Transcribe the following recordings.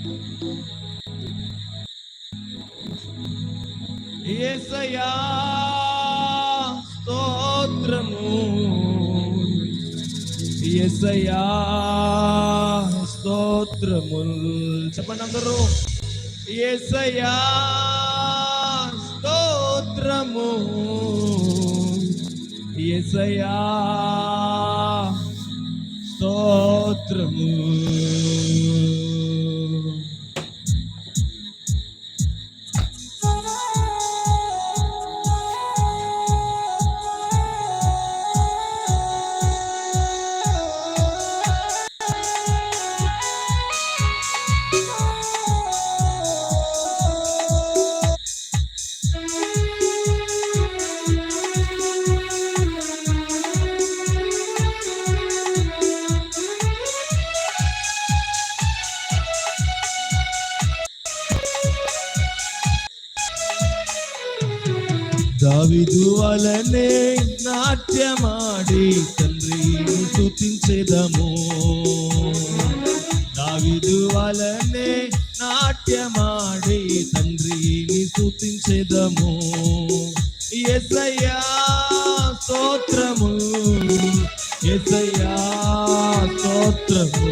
ఏసయా స్తోత్రము. ఏసయా స్తోత్రము. చెప్పండి అందరూ. ఏసయా స్తోత్రము. ఏసయా స్తోత్రము. దావిదు వలనే నాట్యమాడి తండ్రిని స్తుతించెదము. దావిదు వలనే నాట్యమాడి తండ్రిని స్తుతించెదము. ఎసయ్యా స్తోత్రము ఎసయ్యా స్తోత్రము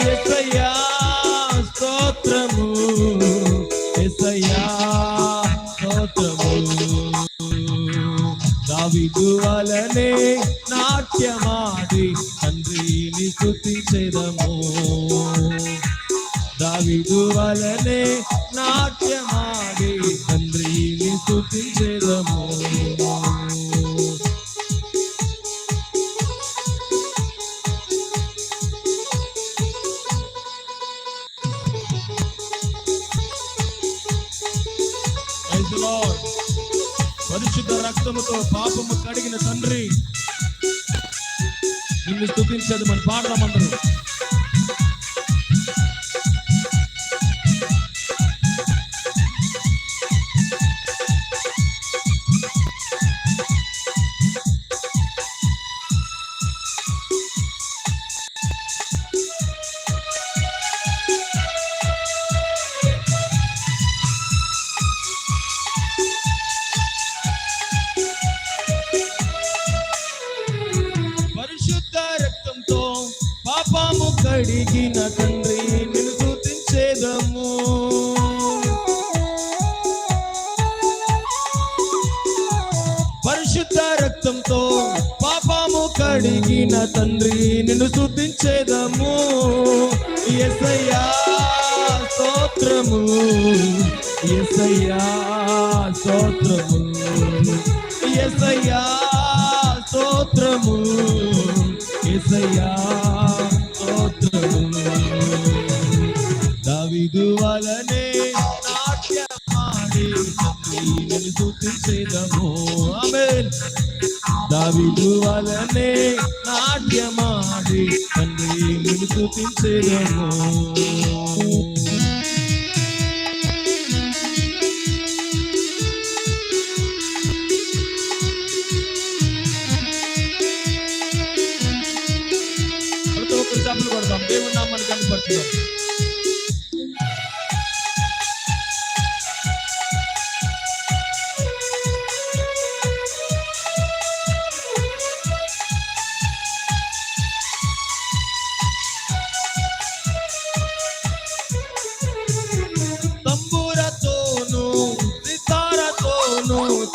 ఎసయ్యా దావిదు వలనే నాట్యమాడి తండ్రిని స్తుతించెదము దావిదు వలనే నాట్యమాడి తండ్రిని స్తుతించెదము రక్తముతో పాపము కడిగిన తండ్రి. నిన్ను స్థుతించదు మన పాడదామందరూ అడిగిన తండ్రి నిన్ను స్తుతించేదము పరిశుద్ధ రక్తంతో పాపము కడిగిన తండ్రి నిన్ను స్తుతించేదము ఎసయ్యా స్తోత్రము. ఎసయ్యా స్తోత్రము. ఎసయ్యా స్తోత్రము. ఎసయ్యా దావిదు వలనే నాట్యమాడి తండ్రిని స్తుతించెదము ఆమేన్. దావిదు వలనే నాట్యమాడి తండ్రి తండ్రిని స్తుతించెదము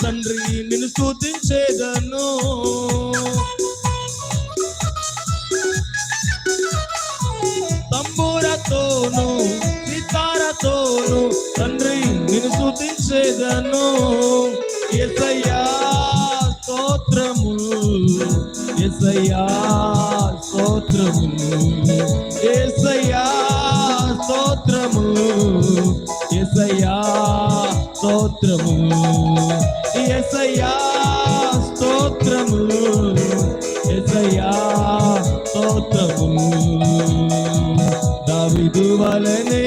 తండ్రి నిన్ను స్తుతించేదను. తంబూరతోను సితారతోను తండ్రి నిన్ను స్తుతించేదను. ఎసయ్యా స్తోత్రము ఎసయ్యా స్తోత్రము ఎసయ్యా స్తోత్రము. ఎసయ్యా స్తోత్రము. ఎసయ్యా స్తోత్రము. ఎసయ్యా స్తోత్రము. దావిదు వలనే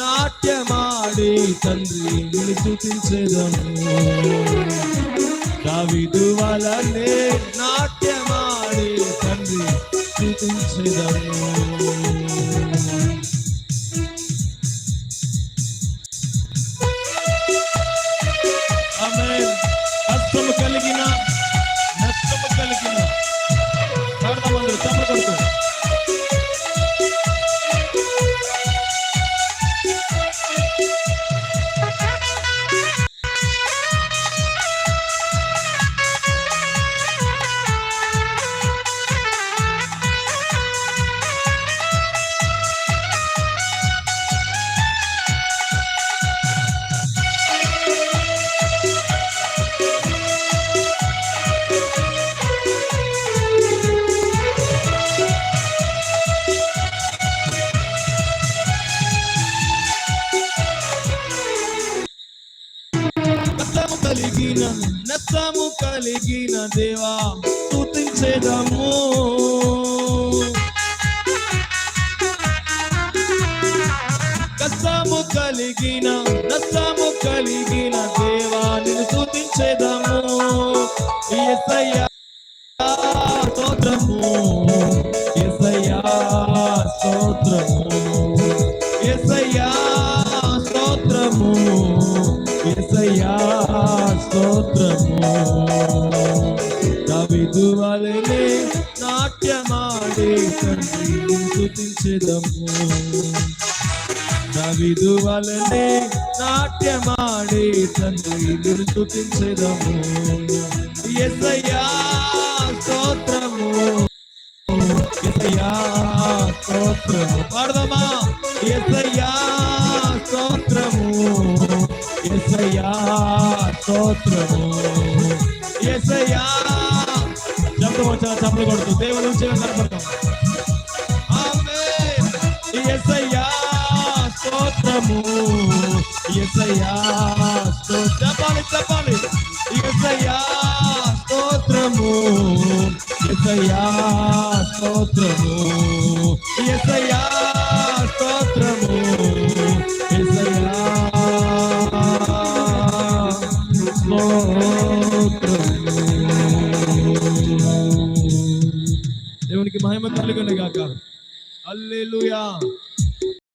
నాట్యమాడి తండ్రి నిన్ను దావిదు వలనే నాట్యమాడి తండ్రి స్తుతించెదము నష్టము కలిగిన దేవా స్థుతించేదము కష్టము కలిగిన నష్టము కలిగిన దేవా నిన్ను స్థుతించేదము ఎస్ఐయా స్తోత్రము. ఎస్ఐయా స్తోత్రము. స్తోత్రము నాట్యమాడే స్థుతించదము స్తుతించెదము నాట్యమాడే తండ్రి స్థుతించదము స్తుతించెదము స్తోత్రము. యేసయ్యా స్తోత్రము. పాడదామా? యేసయ్యా స్తోత్రము. యేసయ్యా స్తోత్రము. యేసయ్యా శబ్దం వచ్చిన చప్పలు కొడుతూ దేవుని నుంచి కనపడతాం ఆమేన్ స్తోత్రము. యేసయ్యా చెప్పాలి చెప్పాలి యేసయ్యా స్తోత్రము. యేసయ్యా స్తోత్రము. యేసయ్యా స్తోత్రము